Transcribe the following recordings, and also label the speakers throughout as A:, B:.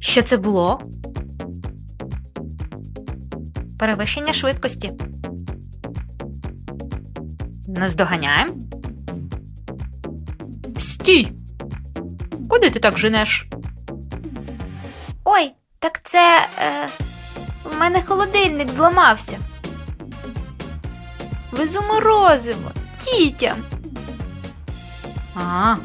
A: Що це було? Перевищення швидкості. Наздоганяємо. Стій! Куди ти так женеш? Ой, так це. Е, в мене холодильник зламався. Везу морозиво дітям. А.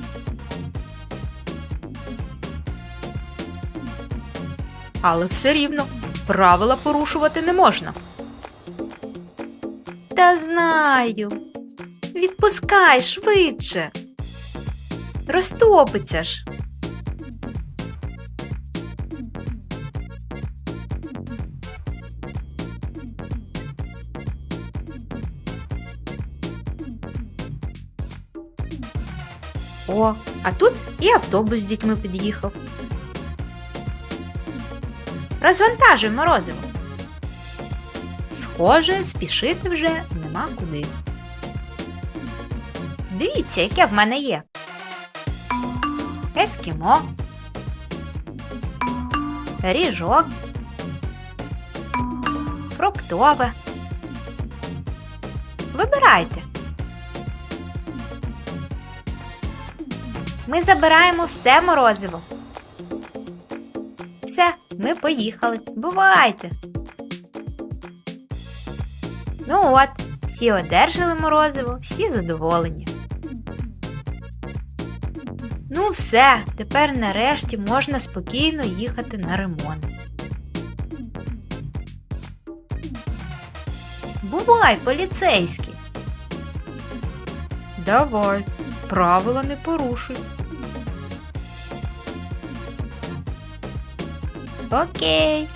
A: Але все рівно правила порушувати не можна. Та знаю. Відпускай швидше. Розтопиться ж. О, а тут і автобус з дітьми під'їхав. Розвантажуй морозиво. Схоже, спішити вже нема куди. Дивіться, яке в мене є. Ескімо. Ріжок. Фруктове. Вибирайте. Ми забираємо все морозиво. Все, ми поїхали. Бувайте. Ну от, всі одержали морозиво, всі задоволені. Ну, все, тепер нарешті можна спокійно їхати на ремонт. Бувай, поліцейський. Давай, правила не порушуй. Окей.